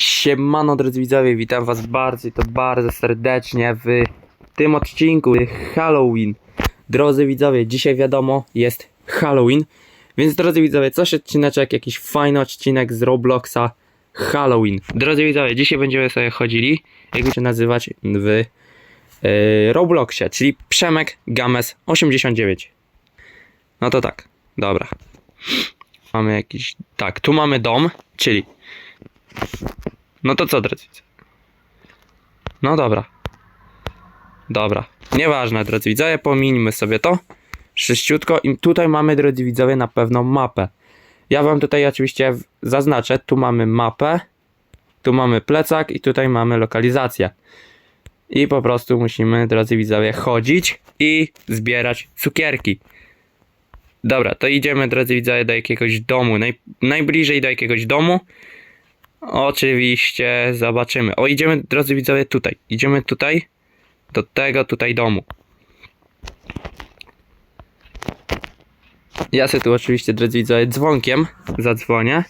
Siemano drodzy widzowie, witam was bardzo to bardzo serdecznie w tym odcinku Halloween. Drodzy widzowie, dzisiaj wiadomo jest Halloween, więc drodzy widzowie, coś odcineczek, jakiś fajny odcinek z Robloxa Halloween. Drodzy widzowie, dzisiaj będziemy sobie chodzili, jak się nazywać, w yy, Robloxie, czyli Przemek Games 89. No to tak, dobra. Mamy jakiś, tak, tu mamy dom, czyli no to co, drodzy widzowie? No dobra. Dobra. Nieważne, drodzy widzowie, pomińmy sobie to. Sześciutko. I tutaj mamy, drodzy widzowie, na pewno mapę. Ja wam tutaj oczywiście zaznaczę. Tu mamy mapę. Tu mamy plecak i tutaj mamy lokalizację. I po prostu musimy, drodzy widzowie, chodzić i zbierać cukierki. Dobra, to idziemy, drodzy widzowie, do jakiegoś domu. Naj, najbliżej do jakiegoś domu. Oczywiście zobaczymy. O, idziemy, drodzy widzowie, tutaj. Idziemy tutaj, do tego tutaj domu. Ja sobie tu oczywiście, drodzy widzowie, dzwonkiem zadzwonię.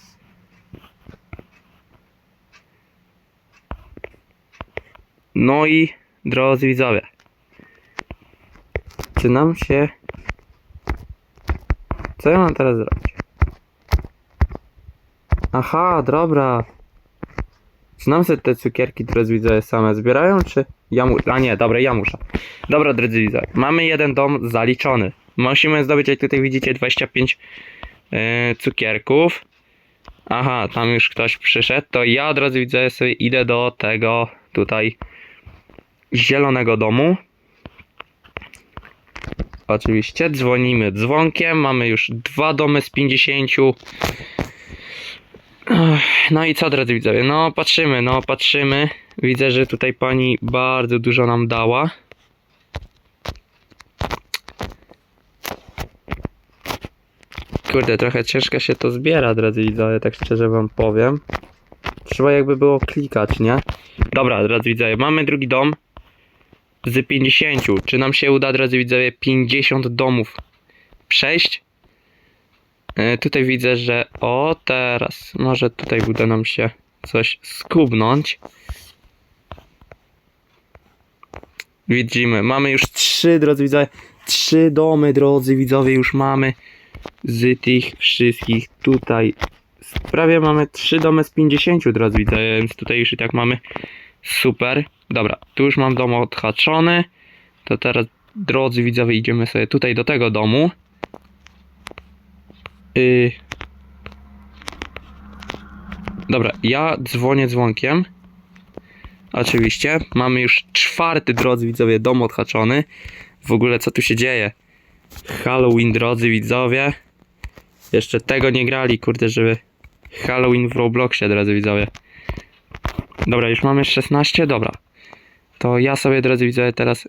No i, drodzy widzowie, czy nam się... Co ja mam teraz zrobić? Aha, dobra. Czy nam się te cukierki, drodzy widzowie, same zbierają, czy ja muszę? A nie, dobra, ja muszę. Dobra, drodzy widzowie, mamy jeden dom zaliczony. Musimy zdobyć, jak tutaj widzicie, 25 yy, cukierków. Aha, tam już ktoś przyszedł. To ja, drodzy widzowie, sobie idę do tego tutaj zielonego domu. Oczywiście, dzwonimy dzwonkiem. Mamy już dwa domy z 50. No i co, drodzy widzowie? No, patrzymy, no, patrzymy. Widzę, że tutaj pani bardzo dużo nam dała. Kurde, trochę ciężko się to zbiera, drodzy widzowie, tak szczerze wam powiem. Trzeba jakby było klikać, nie? Dobra, drodzy widzowie, mamy drugi dom z 50. Czy nam się uda, drodzy widzowie, 50 domów przejść? E, Tutaj widzę, że o teraz może tutaj uda nam się coś skubnąć. Widzimy, mamy już trzy, drodzy widzowie, trzy domy, drodzy widzowie, już mamy z tych wszystkich tutaj. Prawie mamy trzy domy z 50, drodzy widzowie, więc tutaj już i tak mamy super. Dobra, tu już mam dom odhaczony. To teraz, drodzy widzowie, idziemy sobie tutaj do tego domu. Y... Dobra, ja dzwonię dzwonkiem. Oczywiście. Mamy już czwarty, drodzy widzowie, dom odhaczony. W ogóle co tu się dzieje? Halloween, drodzy widzowie. Jeszcze tego nie grali, kurde, żeby Halloween w Robloxie, drodzy widzowie. Dobra, już mamy 16, dobra. To ja sobie, drodzy widzowie, teraz...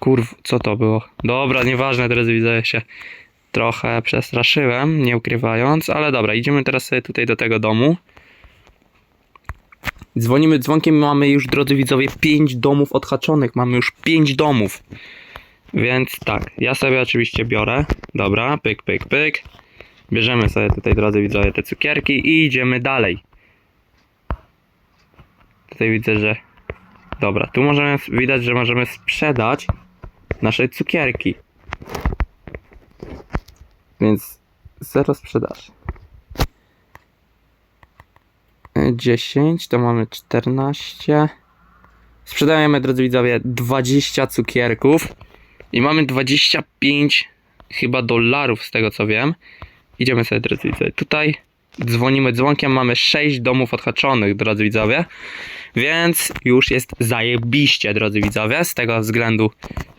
Kurw, co to było? Dobra, nieważne, drodzy widzowie, się trochę przestraszyłem, nie ukrywając, ale dobra, idziemy teraz sobie tutaj do tego domu. Dzwonimy dzwonkiem, mamy już, drodzy widzowie, 5 domów odhaczonych, mamy już 5 domów. Więc tak, ja sobie oczywiście biorę, dobra, pyk, pyk, pyk. Bierzemy sobie tutaj, drodzy widzowie, te cukierki i idziemy dalej. Tutaj widzę, że... Dobra, tu możemy, widać, że możemy sprzedać nasze cukierki. Więc zero sprzedaży. E, 10, to mamy 14. Sprzedajemy, drodzy widzowie, 20 cukierków. I mamy 25 chyba dolarów z tego co wiem. Idziemy sobie, drodzy widzowie, tutaj. Dzwonimy dzwonkiem, mamy 6 domów odhaczonych, drodzy widzowie. Więc już jest zajebiście, drodzy widzowie, z tego względu,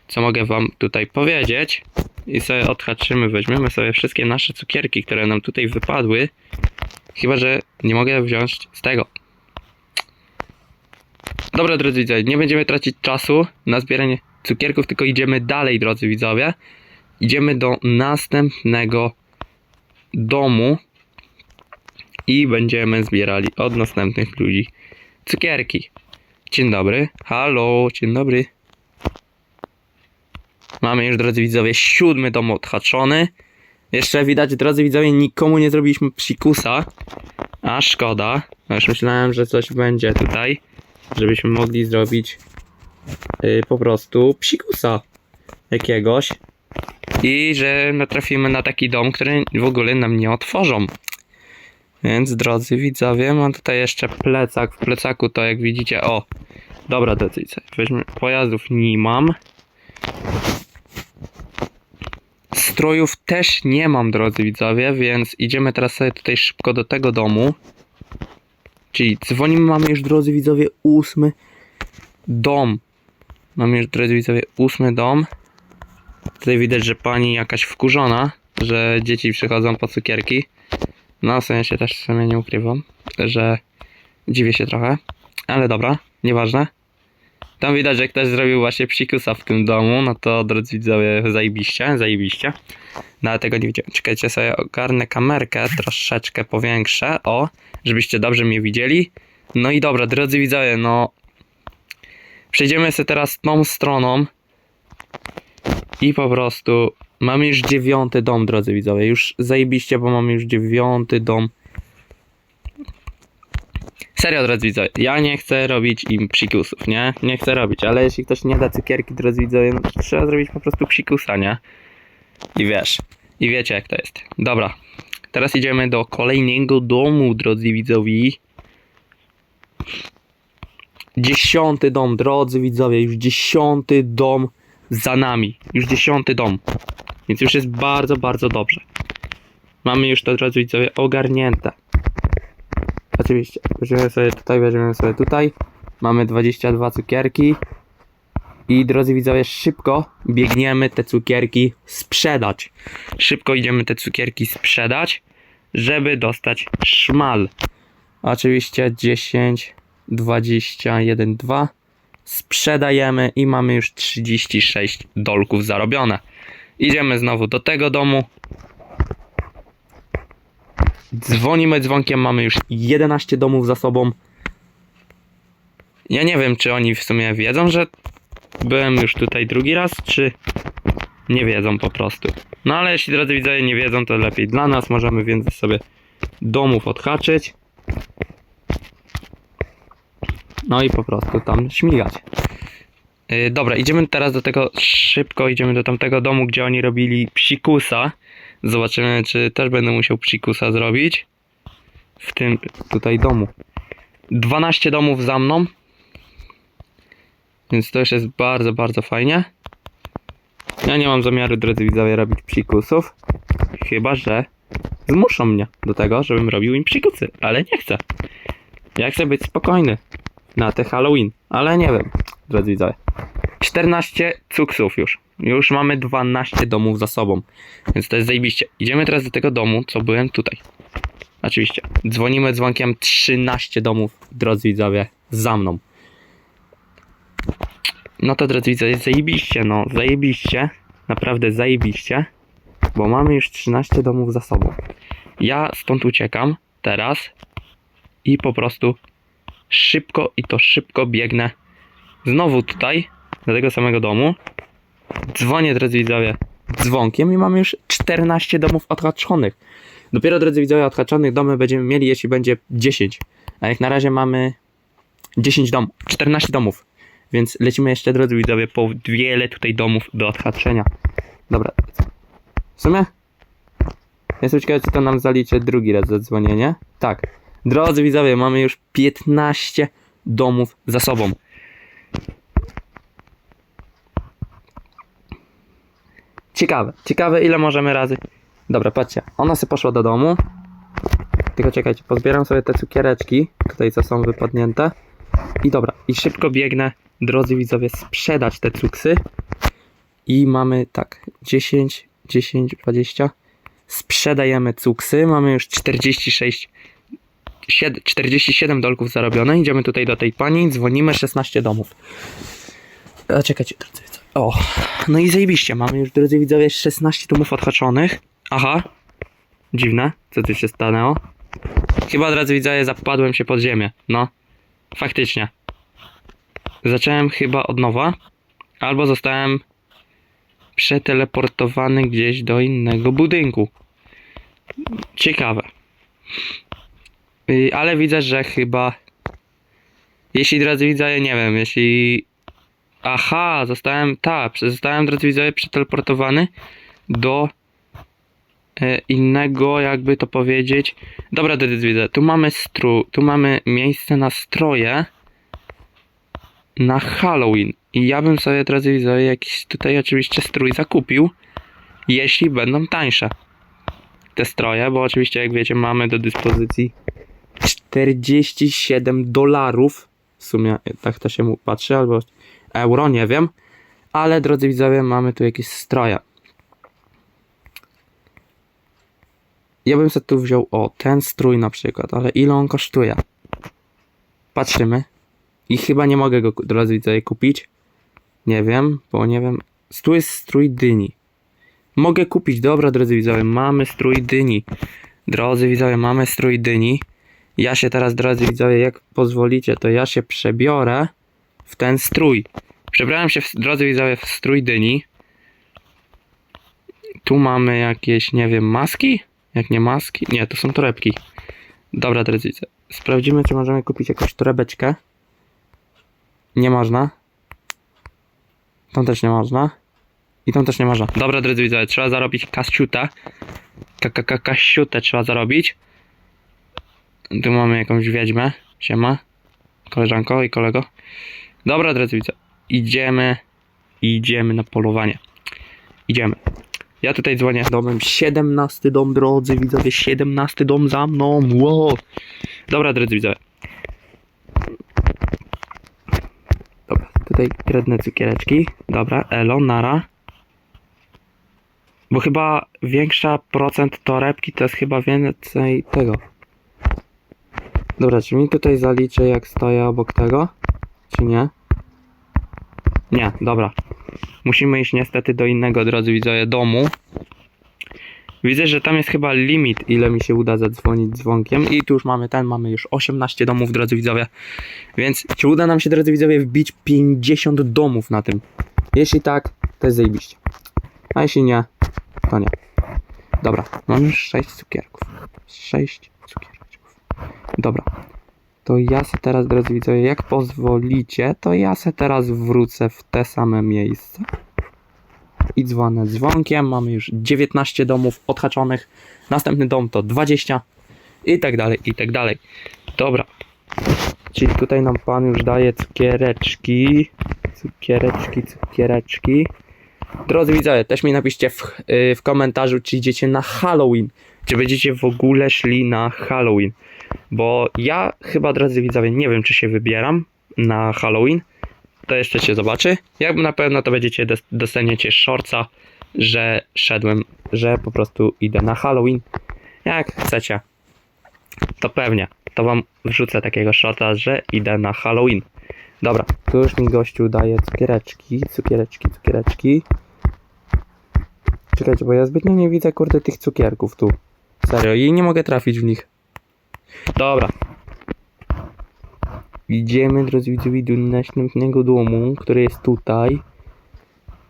co mogę wam tutaj powiedzieć. I sobie odhaczymy, weźmiemy sobie wszystkie nasze cukierki, które nam tutaj wypadły. Chyba, że nie mogę wziąć z tego. Dobra, drodzy widzowie, nie będziemy tracić czasu na zbieranie cukierków, tylko idziemy dalej, drodzy widzowie. Idziemy do następnego domu i będziemy zbierali od następnych ludzi cukierki. Dzień dobry. Halo, dzień dobry. Mamy już, drodzy widzowie, siódmy dom odhaczony. Jeszcze widać, drodzy widzowie, nikomu nie zrobiliśmy psikusa. A szkoda. A Już myślałem, że coś będzie tutaj, żebyśmy mogli zrobić y, po prostu psikusa jakiegoś. I że natrafimy na taki dom, który w ogóle nam nie otworzą. Więc drodzy widzowie, mam tutaj jeszcze plecak. W plecaku to jak widzicie, o. Dobra, widzowie, weźmy, pojazdów nie mam. Strojów też nie mam, drodzy widzowie, więc idziemy teraz sobie tutaj szybko do tego domu. Czyli dzwonimy, mamy już, drodzy widzowie, ósmy dom. Mamy już, drodzy widzowie, ósmy dom. Tutaj widać, że pani jakaś wkurzona, że dzieci przychodzą po cukierki. No, w sensie też w sumie nie ukrywam, że dziwię się trochę. Ale dobra, nieważne. Tam widać, że ktoś zrobił właśnie psikusa w tym domu, no to drodzy widzowie, zajebiście, zajebiście. No ale tego nie widziałem. Czekajcie, sobie ogarnę kamerkę, troszeczkę powiększę, o, żebyście dobrze mnie widzieli. No i dobra, drodzy widzowie, no... Przejdziemy sobie teraz tą stroną i po prostu mamy już dziewiąty dom, drodzy widzowie. Już zajebiście, bo mamy już dziewiąty dom. Serio, drodzy widzowie, ja nie chcę robić im psikusów, nie? Nie chcę robić, ale jeśli ktoś nie da cukierki, drodzy widzowie, no to trzeba zrobić po prostu psikusa, nie? I wiesz, i wiecie jak to jest. Dobra, teraz idziemy do kolejnego domu, drodzy widzowie. Dziesiąty dom, drodzy widzowie, już dziesiąty dom za nami. Już dziesiąty dom. Więc już jest bardzo, bardzo dobrze. Mamy już to, drodzy widzowie, ogarnięte. Oczywiście, weźmiemy sobie tutaj, weźmiemy sobie tutaj. Mamy 22 cukierki. I drodzy widzowie, szybko biegniemy te cukierki sprzedać. Szybko idziemy te cukierki sprzedać, żeby dostać szmal. Oczywiście 10, 21, 2. Sprzedajemy i mamy już 36 dolków zarobione. Idziemy znowu do tego domu. Dzwonimy dzwonkiem, mamy już 11 domów za sobą. Ja nie wiem, czy oni w sumie wiedzą, że byłem już tutaj drugi raz, czy nie wiedzą po prostu. No ale jeśli drodzy widzowie nie wiedzą, to lepiej dla nas. Możemy więc sobie domów odhaczyć. No i po prostu tam śmigać. Yy, dobra, idziemy teraz do tego szybko, idziemy do tamtego domu, gdzie oni robili psikusa. Zobaczymy, czy też będę musiał psikusa zrobić. W tym tutaj domu. 12 domów za mną. Więc to już jest bardzo, bardzo fajnie. Ja nie mam zamiaru, drodzy widzowie, robić psikusów. Chyba, że zmuszą mnie do tego, żebym robił im psikusy. Ale nie chcę. Ja chcę być spokojny na te Halloween. Ale nie wiem, drodzy widzowie. 14 cuksów już. Już mamy 12 domów za sobą. Więc to jest zajebiście. Idziemy teraz do tego domu, co byłem tutaj. Oczywiście. Dzwonimy dzwonkiem 13 domów, drodzy widzowie, za mną. No to drodzy widzowie, zajebiście, no, zajebiście. Naprawdę zajebiście. Bo mamy już 13 domów za sobą. Ja stąd uciekam teraz i po prostu szybko i to szybko biegnę znowu tutaj, do tego samego domu. Dzwonię, drodzy widzowie, dzwonkiem i mamy już 14 domów odhaczonych. Dopiero, drodzy widzowie, odhaczonych domy będziemy mieli, jeśli będzie 10. A jak na razie mamy 10 domów, 14 domów. Więc lecimy jeszcze, drodzy widzowie, po wiele tutaj domów do odhaczenia. Dobra. W sumie? Jestem ciekawy, czy to nam zaliczy drugi raz zadzwonienie. Tak. Drodzy widzowie, mamy już 15 domów za sobą. Ciekawe, ciekawe ile możemy razy. Dobra, patrzcie, ona sobie poszła do domu. Tylko czekajcie, pozbieram sobie te cukiereczki, tutaj co są wypadnięte. I dobra, i szybko biegnę, drodzy widzowie, sprzedać te cuksy. I mamy tak, 10, 10, 20. Sprzedajemy cuksy, mamy już 46 sied- 47 dolków zarobione. Idziemy tutaj do tej pani, dzwonimy 16 domów. A czekajcie, drodzy widzowie. O, no i zajebiście, mamy już, drodzy widzowie, 16 domów odhaczonych. Aha, dziwne, co tu się stanęło? Chyba, drodzy widzowie, zapadłem się pod ziemię. No, faktycznie. Zacząłem chyba od nowa, albo zostałem przeteleportowany gdzieś do innego budynku. Ciekawe. Y, ale widzę, że chyba... Jeśli, drodzy widzowie, nie wiem, jeśli... Aha, zostałem, tak, zostałem, drodzy widzowie, przeteleportowany do e, innego, jakby to powiedzieć. Dobra, drodzy widzowie, tu mamy strój, tu mamy miejsce na stroje na Halloween. I ja bym sobie, drodzy widzowie, jakiś tutaj oczywiście strój zakupił, jeśli będą tańsze te stroje, bo oczywiście, jak wiecie, mamy do dyspozycji 47 dolarów. W sumie tak to się mu patrzy, albo euro, nie wiem. Ale drodzy widzowie, mamy tu jakieś stroje. Ja bym sobie tu wziął, o, ten strój na przykład, ale ile on kosztuje? Patrzymy. I chyba nie mogę go, drodzy widzowie, kupić. Nie wiem, bo nie wiem. Tu jest strój dyni. Mogę kupić, dobra, drodzy widzowie, mamy strój dyni. Drodzy widzowie, mamy strój dyni. Ja się teraz, drodzy widzowie, jak pozwolicie, to ja się przebiorę w ten strój. Przebrałem się, w, drodzy widzowie, w strój dyni. Tu mamy jakieś, nie wiem, maski? Jak nie maski? Nie, to są torebki. Dobra, drodzy widzowie. Sprawdzimy, czy możemy kupić jakąś torebeczkę. Nie można. Tą też nie można. I tą też nie można. Dobra, drodzy widzowie, trzeba zarobić kasiutę. Ka- Kasiutę trzeba zarobić. Tu mamy jakąś wiedźmę. Siema. Koleżanko i kolego. Dobra, drodzy widzowie. Idziemy. Idziemy na polowanie. Idziemy. Ja tutaj dzwonię domem. 17 dom, drodzy widzowie. 17 dom za mną. Wow. Dobra, drodzy widzowie. Dobra, tutaj kredne cukiereczki. Dobra, elo, nara. Bo chyba większa procent torebki to jest chyba więcej tego. Dobra, czy mi tutaj zaliczy jak stoję obok tego? Czy nie? Nie, dobra. Musimy iść niestety do innego, drodzy widzowie, domu. Widzę, że tam jest chyba limit, ile mi się uda zadzwonić dzwonkiem. I tu już mamy ten, mamy już 18 domów, drodzy widzowie. Więc czy uda nam się, drodzy widzowie, wbić 50 domów na tym? Jeśli tak, to jest zajebiście. A jeśli nie, to nie. Dobra, mam już 6 cukierków. 6 cukiereczków. Dobra. To ja se teraz, drodzy widzowie, jak pozwolicie, to ja se teraz wrócę w te same miejsce. I dzwonę dzwonkiem. Mamy już 19 domów odhaczonych. Następny dom to 20. I tak dalej, i tak dalej. Dobra. Czyli tutaj nam pan już daje cukiereczki. Cukiereczki, cukiereczki. Drodzy widzowie, też mi napiszcie w, yy, w komentarzu, czy idziecie na Halloween. Czy będziecie w ogóle szli na Halloween. Bo ja chyba, drodzy widzowie, nie wiem, czy się wybieram na Halloween. To jeszcze się zobaczy. Jak na pewno to będziecie, dos- dostaniecie shortsa, że szedłem, że po prostu idę na Halloween. Jak chcecie, to pewnie. To wam wrzucę takiego shorta, że idę na Halloween. Dobra, tu już mi gościu daje cukiereczki, cukiereczki, cukiereczki. Czekajcie, bo ja zbytnio nie widzę, kurde, tych cukierków tu. Serio, i nie mogę trafić w nich. Dobra. Idziemy, drodzy widzowie, do następnego domu, który jest tutaj.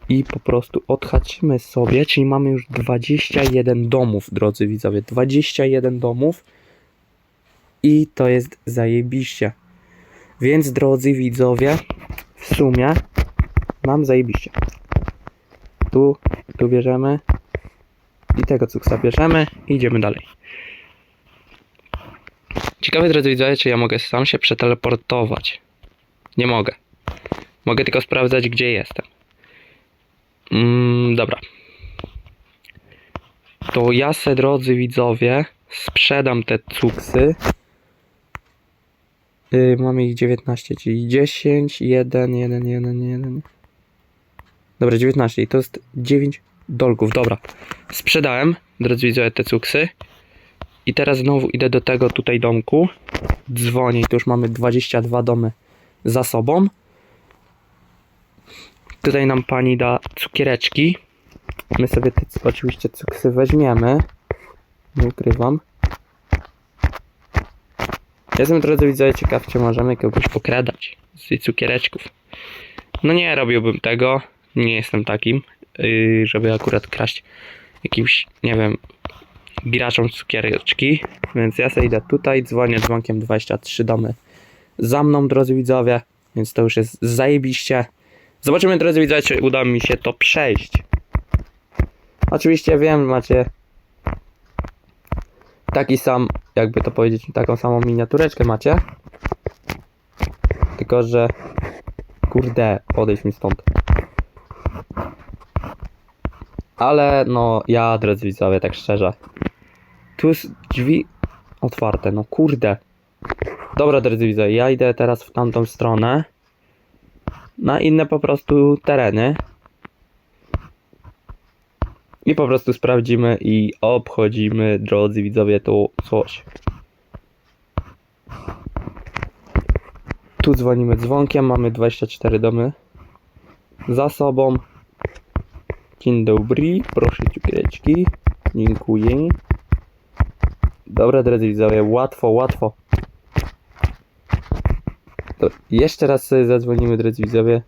I po prostu odhaczymy sobie, czyli mamy już 21 domów, drodzy widzowie. 21 domów. I to jest zajebiście. Więc, drodzy widzowie, w sumie mam zajebiście. Tu, tu bierzemy. I tego cuksa bierzemy i idziemy dalej. Ciekawe, drodzy widzowie, czy ja mogę sam się przeteleportować. Nie mogę. Mogę tylko sprawdzać, gdzie jestem. Mm, dobra. To ja se, drodzy widzowie, sprzedam te cuksy. Yy, mamy ich 19, czyli 10, 1, 1, 1, 1. Dobra, 19 i to jest 9 dolków. Dobra. Sprzedałem, drodzy widzowie, te cuksy. I teraz znowu idę do tego tutaj domku. Dzwonię i tu już mamy 22 domy za sobą. Tutaj nam pani da cukiereczki. My sobie te oczywiście cuksy weźmiemy. Nie ukrywam. Jestem drodzy widzowie ciekaw, czy możemy kogoś okradać z cukiereczków. No nie robiłbym tego. Nie jestem takim, yy, żeby akurat kraść jakimś, nie wiem, graczom cukiereczki. Więc ja sobie idę tutaj, dzwonię dzwonkiem 23 domy za mną, drodzy widzowie. Więc to już jest zajebiście. Zobaczymy, drodzy widzowie, czy uda mi się to przejść. Oczywiście wiem, macie taki sam, jakby to powiedzieć, taką samą miniatureczkę macie. Tylko, że kurde, odejdź mi stąd. Ale no, ja, drodzy widzowie, tak szczerze. Tu jest drzwi otwarte, no kurde. Dobra, drodzy widzowie, ja idę teraz w tamtą stronę. Na inne po prostu tereny. I po prostu sprawdzimy i obchodzimy, drodzy widzowie, tu coś. Tu dzwonimy dzwonkiem, mamy 24 domy za sobą. Dzień dobry, proszę cukiereczki. Dziękuję. Dobra, drodzy widzowie, łatwo, łatwo. To jeszcze raz sobie zadzwonimy, drodzy widzowie.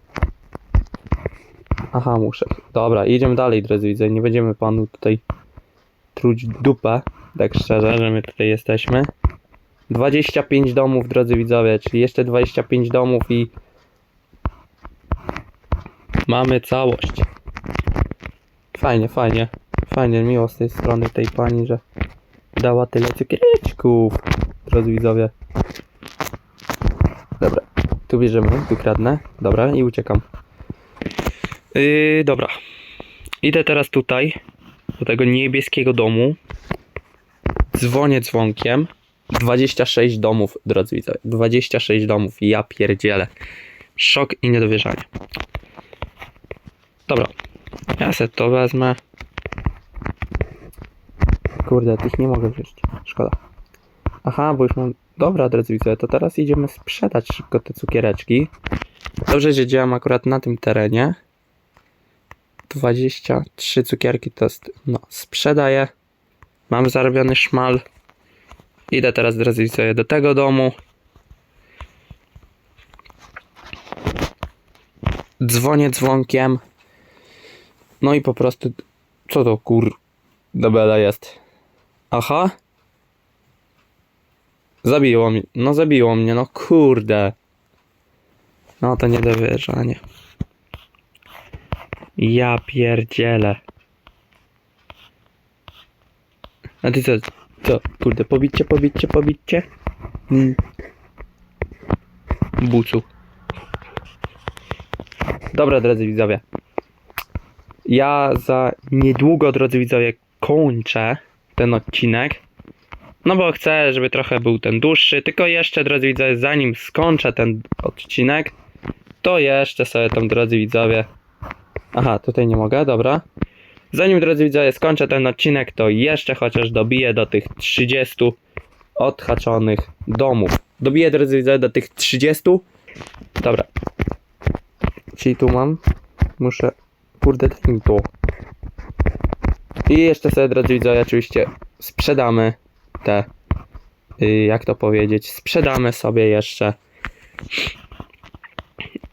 Aha, muszę. Dobra, idziemy dalej, drodzy widzowie. Nie będziemy panu tutaj truć dupę. Tak szczerze, że my tutaj jesteśmy. 25 domów, drodzy widzowie, czyli jeszcze 25 domów i mamy całość. Fajnie, fajnie. Fajnie, miło z tej strony tej pani, że dała tyle cukiereczków, drodzy widzowie. Dobra, tu bierzemy, tu kradnę. Dobra, i uciekam. Yy, dobra. Idę teraz tutaj, do tego niebieskiego domu. Dzwonię dzwonkiem. 26 domów, drodzy widzowie. 26 domów, ja pierdzielę. Szok i niedowierzanie. Dobra, ja se to wezmę. Kurde, tych nie mogę wziąć. Szkoda. Aha, bo już mam... Dobra, drodzy to teraz idziemy sprzedać szybko te cukiereczki. Dobrze, że działam akurat na tym terenie. 23 cukierki to jest... No, sprzedaję. Mam zarobiony szmal. Idę teraz, drodzy widzowie, do tego domu. Dzwonię dzwonkiem. No i po prostu... Co to kur... Dobela jest? Aha. Zabiło mnie. No zabiło mnie, no kurde. No to niedowierzanie. Ja pierdzielę. A ty co? Co? Kurde, pobicie, pobicie, pobicie? Mm. Bucu. Dobra, drodzy widzowie. Ja za niedługo, drodzy widzowie, kończę ten odcinek. No bo chcę, żeby trochę był ten dłuższy. Tylko jeszcze, drodzy widzowie, zanim skończę ten odcinek, to jeszcze sobie tam, drodzy widzowie. Aha, tutaj nie mogę, dobra. Zanim, drodzy widzowie, skończę ten odcinek, to jeszcze chociaż dobiję do tych 30 odhaczonych domów. Dobiję, drodzy widzowie, do tych 30. Dobra. Czyli tu mam. Muszę. Kurde, daj mi tu. I jeszcze sobie, drodzy widzowie, oczywiście sprzedamy te. y, jak to powiedzieć? Sprzedamy sobie jeszcze.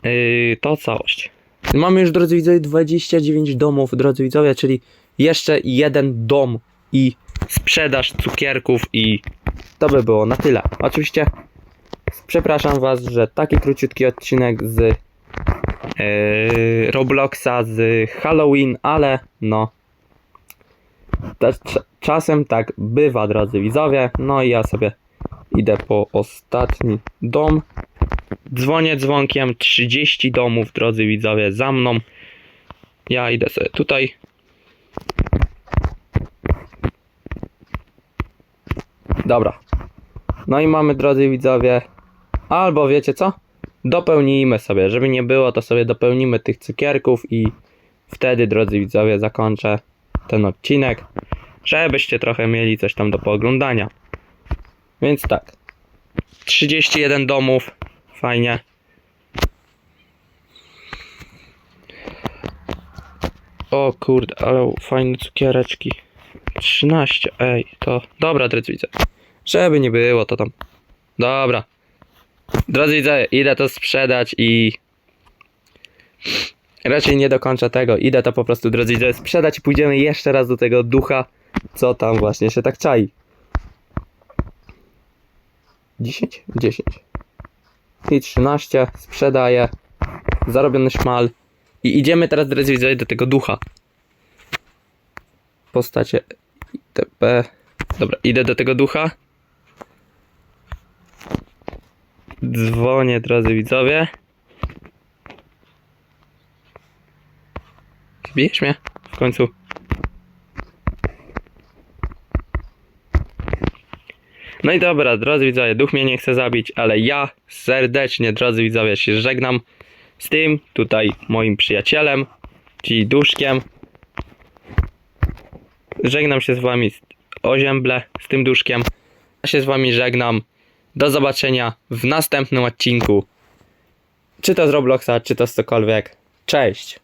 y, to całość. Mamy już, drodzy widzowie, 29 domów, drodzy widzowie, czyli jeszcze jeden dom i sprzedaż cukierków i to by było na tyle. Oczywiście przepraszam was, że taki króciutki odcinek z yy, Robloxa, z Halloween, ale no też cz- czasem tak bywa, drodzy widzowie. No i ja sobie idę po ostatni dom. Dzwonię dzwonkiem 30 domów, drodzy widzowie, za mną. Ja idę sobie tutaj. Dobra. No i mamy, drodzy widzowie, albo wiecie co? Dopełnijmy sobie, żeby nie było, to sobie dopełnimy tych cukierków i wtedy, drodzy widzowie, zakończę ten odcinek, żebyście trochę mieli coś tam do pooglądania. Więc tak. 31 domów. Fajnie. O kurde, ale fajne cukiereczki. 13, ej, to... Dobra, drodzy widzowie. Żeby nie było, to tam... Dobra. Drodzy widzowie, idę to sprzedać i... raczej nie dokończę tego. Idę to po prostu, drodzy widzowie, sprzedać i pójdziemy jeszcze raz do tego ducha, co tam właśnie się tak czai. 10? 10. I 13. Sprzedaję. Zarobiony szmal. I idziemy teraz, drodzy widzowie, do tego ducha. Postacie ITP. Dobra, idę do tego ducha. Dzwonię, drodzy widzowie. Zbijesz mnie? W końcu. No i dobra, drodzy widzowie, duch mnie nie chce zabić, ale ja serdecznie, drodzy widzowie, się żegnam z tym tutaj moim przyjacielem, czyli duszkiem. Żegnam się z wami z- o ziemble, z tym duszkiem. Ja się z wami żegnam. Do zobaczenia w następnym odcinku. Czy to z Robloxa, czy to z cokolwiek. Cześć!